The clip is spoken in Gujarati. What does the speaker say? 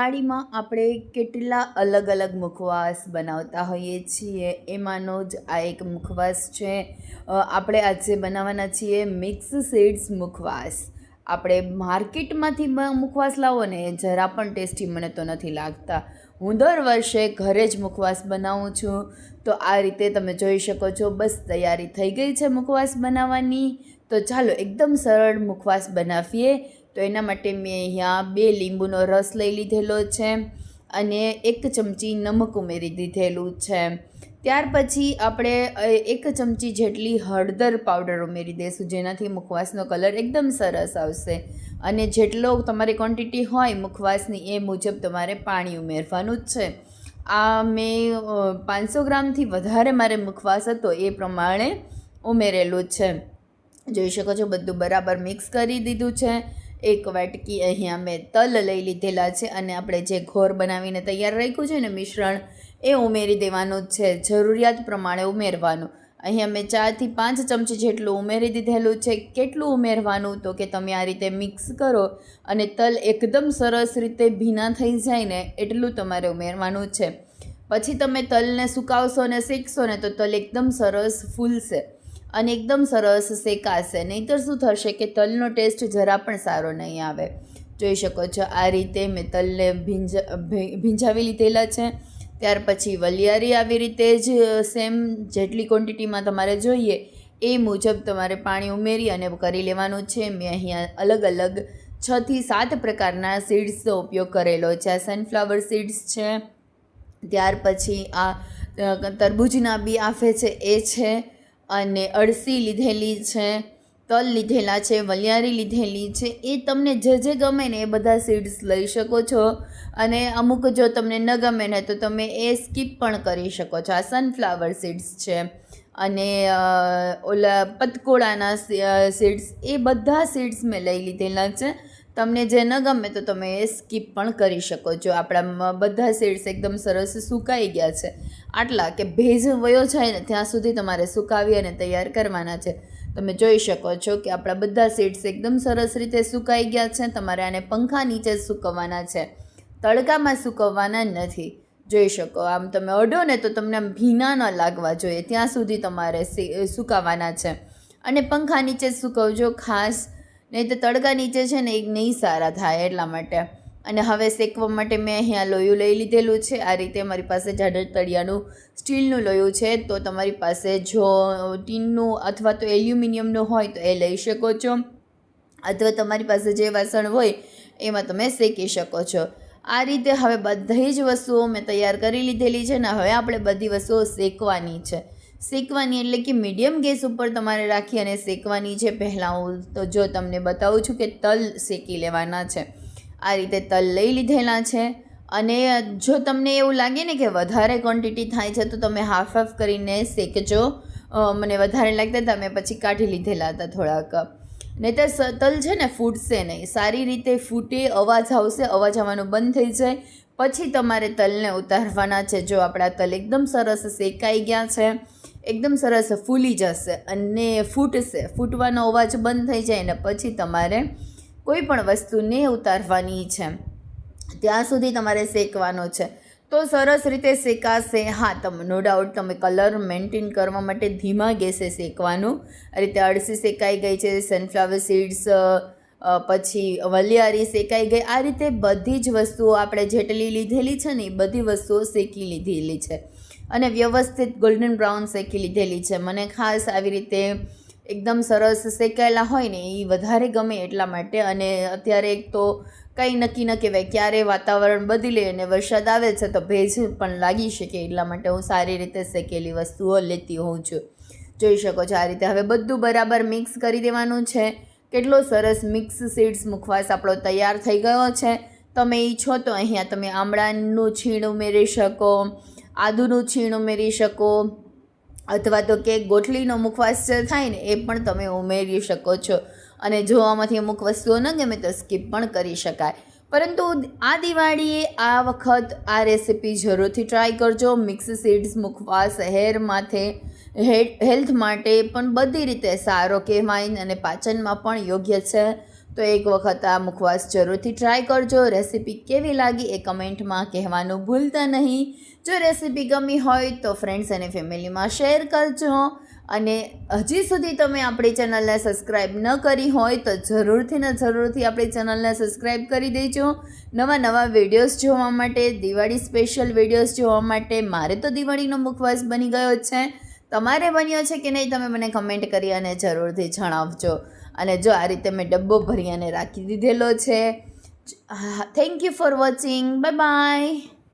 દિવાળીમાં આપણે કેટલા અલગ અલગ મુખવાસ બનાવતા હોઈએ છીએ, એમાંનો જ આ એક મુખવાસ છે. આપણે આજે બનાવવાના છીએ મિક્સ સીડ્સ મુખવાસ. આપણે માર્કેટમાંથી મુખવાસ લાવો ને જરા પણ ટેસ્ટી મને તો નથી લાગતા. હું દર વર્ષે ઘરે જ મુખવાસ બનાવું છું. તો આ રીતે તમે જોઈ શકો છો, બસ તૈયારી થઈ ગઈ છે મુખવાસ બનાવવાની. તો ચાલો, એકદમ સરળ મુખવાસ બનાવીએ. તો એના માટે મેં અહીંયા બે લીંબુનો રસ લઈ લીધેલો છે અને એક ચમચી નમક ઉમેરી દીધેલું છે. ત્યાર પછી આપણે એક ચમચી જેટલી હળદર પાવડર ઉમેરી દઈશું, જેનાથી મુખવાસનો કલર એકદમ સરસ આવશે. અને જેટલો તમારી ક્વોન્ટિટી હોય મુખવાસની, એ મુજબ તમારે પાણી ઉમેરવાનું જ છે. આ મેં પાંચસો ગ્રામથી વધારે મારે મુખવાસ હતો, એ પ્રમાણે ઉમેરેલું છે. જોઈ શકો છો, બધું બરાબર મિક્સ કરી દીધું છે. એક વાટકી અહીંયા મેં તલ લઈ લીધેલા છે અને આપણે જે ઘોર બનાવીને તૈયાર રાખ્યું છે ને મિશ્રણ, એ ઉમેરી દેવાનું છે, જરૂરિયાત પ્રમાણે ઉમેરવાનું. અહીંયા મેં ચારથી પાંચ ચમચી જેટલું ઉમેરી દીધેલું છે. કેટલું ઉમેરવાનું? તો કે તમે આ રીતે મિક્સ કરો અને તલ એકદમ સરસ રીતે ભીના થઈ જાય ને એટલું તમારે ઉમેરવાનું છે. પછી તમે તલને સુકાવશો ને શેકશો ને તો તલ એકદમ સરસ ફૂલશે. અને એકદમ સરસ શેકાશે. નહીંતર શું થશે કે તલનો ટેસ્ટ જરા પણ સારો નહીં આવે. જોઈ શકો છો, આ રીતે મેં તલને ભીંજા ભીંજાવી લીધેલા છે. ત્યાર પછી વલિયારી આવી રીતે જ સેમ જેટલી ક્વોન્ટિટીમાં તમારે જોઈએ, એ મુજબ તમારે પાણી ઉમેરી અને કરી લેવાનું છે. મેં અહીંયા અલગ અલગ છથી સાત પ્રકારના સીડ્સનો ઉપયોગ કરેલો છે. આ સનફ્લાવર સીડ્સ છે. ત્યાર પછી આ તરબૂજના બી આફે છે, એ છે. અને અળસી લીધેલી છે, તલ લીધેલા છે, વલિયારી લીધેલી છે, એ તમને જે જે ગમે ને એ બધા સીડ્સ લઈ શકો છો. અને અમુક જો તમને ન ગમે ને તો તમે એ સ્કીપ પણ કરી શકો છો. આ સનફ્લાવર સીડ્સ છે અને ઓલા પતકોળાના સીડ્સ એ બધા સીડ્સ મેં લઈ લીધેલા છે. તમને જે ન ગમે તો તમે એ સ્કીપ પણ કરી શકો. છો આપણા બધા સીડ્સ એકદમ સરસ સુકાઈ ગયા છે. આટલા કે ભેજ વયો જાય ને ત્યાં સુધી તમારે સુકાવી અને તૈયાર કરવાના છે. તમે જોઈ શકો છો કે આપણા બધા સીડ્સ એકદમ સરસ રીતે સુકાઈ ગયા છે. તમારે આને પંખા નીચે સૂકવવાના છે. તડકામાં સૂકવવાના નથી. જોઈ શકો, આમ તમે અડો ને તો તમને ભીના ન લાગવા જોઈએ. ત્યાં સુધી તમારે સુકાવાના છે. અને પંખા નીચે સૂકવજો ખાસ નહીં તો તડકા નીચે છે ને એ નહીં સારા થાય એટલા માટે. અને હવે શેકવા માટે મેં અહીંયા લોયું લઈ લીધેલું છે. આ રીતે મારી પાસે જાડર તળિયાનું સ્ટીલનું લોયું છે. તો તમારી પાસે જો ટીનનું અથવા તો એલ્યુમિનિયમનું હોય તો એ લઈ શકો છો. અથવા તમારી પાસે જે વાસણ હોય એમાં તમે શેકી શકો છો. આ રીતે હવે બધી જ વસ્તુઓ મેં તૈયાર કરી લીધેલી છે ને હવે આપણે બધી વસ્તુઓ શેકવાની છે. શેકવાની એટલે કે મીડિયમ ગેસ ઉપર તમારે રાખી અને શેકવાની છે પહેલાં હું તો જો તમને બતાવું છું કે તલ શેકી લેવાના છે. આ રીતે તલ લઈ લીધેલા છે અને જો તમને એવું લાગે ને કે વધારે ક્વોન્ટિટી થાય છે તો તમે હાફ હાફ કરીને શેકજો. મને વધારે લાગતા હતા મેં પછી કાઢી લીધેલા હતા થોડાક. નહીં તો તલ છે ને ફૂટશે નહીં. સારી રીતે ફૂટે, અવાજ આવશે, અવાજ આવવાનું બંધ થઈ જાય. પછી તમારે તલને ઉતારવાના છે. જો આપણા તલ એકદમ સરસ શેકાઈ ગયા છે એકદમ સરસ ફૂલી જશે અને ફૂટશે. ફૂટવાનો અવાજ બંધ થઈ જાય ને પછી તમારે કોઈ પણ વસ્તુને ઉતારવાની છે. ત્યાં સુધી તમારે શેકવાનો છે. તો સરસ રીતે શેકાશે. હા, તમે નો ડાઉટ તમે કલર મેન્ટેન કરવા માટે ધીમા ગેસે શેકવાનું. આ રીતે અળસી શેકાઈ ગઈ છે સનફ્લાવર સીડ્સ પછી વલિયારી શેકાઈ ગઈ. આ રીતે બધી જ વસ્તુઓ આપણે જેટલી લીધેલી છે ને એ બધી વસ્તુઓ શેકી લીધેલી છે. અને વ્યવસ્થિત ગોલ્ડન બ્રાઉન શેકી લીધેલી છે. મને ખાસ આવી રીતે એકદમ સરસ શેકાયેલા હોય ને એ વધારે ગમે એટલા માટે. અને અત્યારે એક તો કંઈ નક્કી ન કહેવાય, ક્યારે વાતાવરણ બદલે અને વરસાદ આવે છે તો ભેજ પણ લાગી શકે એટલા માટે હું સારી રીતે શેકેલી વસ્તુઓ લેતી હોઉં છું. જોઈ શકો છો આ રીતે હવે બધું બરાબર મિક્સ કરી દેવાનું છે. કેટલો સરસ મિક્સ સીડ્સ મુખવાસ આપણો તૈયાર થઈ ગયો છે. તમે ઈચ્છો તો અહીંયા તમે આમળાનું છીણ ઉમેરી શકો આદુનું છીણ ઉમેરી શકો, અથવા તો કે ગોઠલીનો મુખવાસ થાય ને, એ પણ તમે ઉમેરી શકો છો. અને જો આમાંથી અમુક વસ્તુઓ ન ગમે તો સ્કીપ પણ કરી શકાય. પરંતુ આ દિવાળીએ આ વખત આ રેસિપી જરૂરથી ટ્રાય કરજો. મિક્સ સીડ્સ મુખવાસ હેર માથે હેલ્થ માટે પણ બધી રીતે સારો કહેવાય અને પાચનમાં પણ યોગ્ય છે. તો એક વખત આ મુખવાસ જરૂરથી ટ્રાય કરજો. રેસીપી કેવી લાગી એ કમેન્ટમાં કહેવાનું ભૂલતા નહીં. જો રેસીપી ગમી હોય તો ફ્રેન્ડ્સ અને ફેમિલીમાં શેર કરજો. અને હજી સુધી તમે આપણી ચેનલને સબસ્ક્રાઈબ ન કરી હોય તો જરૂરથી ને જરૂરથી આપણી ચેનલને સબસ્ક્રાઈબ કરી દેજો. નવા નવા વિડીયોઝ જોવા માટે, દિવાળી સ્પેશિયલ વિડીયોઝ જોવા માટે મારે તો દિવાળીનો મુખવાસ બની ગયો છે. તમારે બન્યો છે કે નહીં તમે મને કમેન્ટ કરી અને જરૂરથી જણાવજો. અને જો આ રીતે મેં ડબ્બો ભરી અને રાખી દીધેલો છે. Thank you for watching bye bye